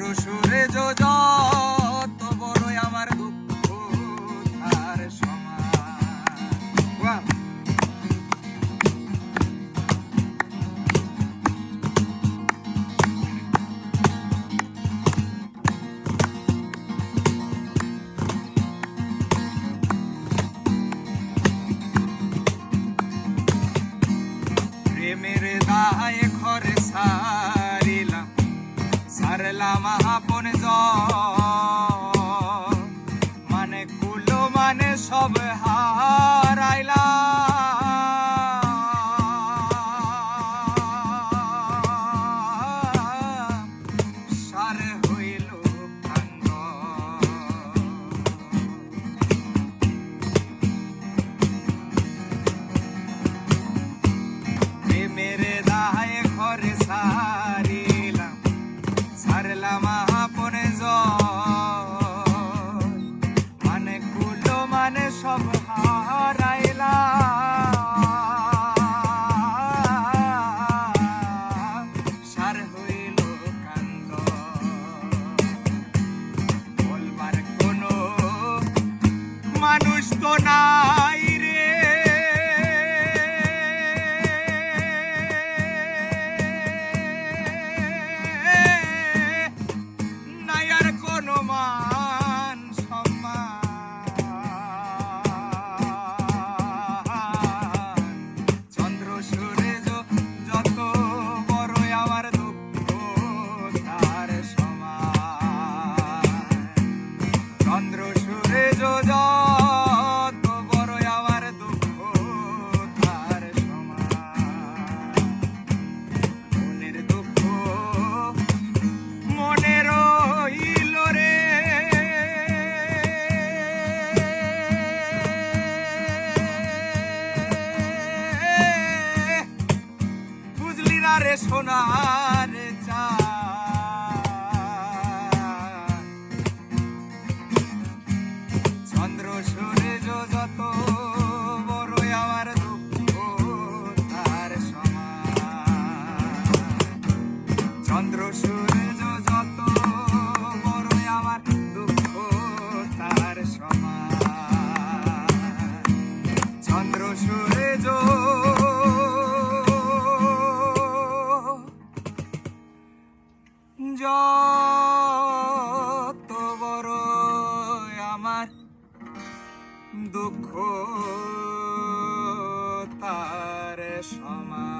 রসুরে যোজন। সব হারাইলা। মেরে দাহায় ঘরে সারিলাম। সারলাম আপনে জল। should সোনার চা দুঃখ তার সমা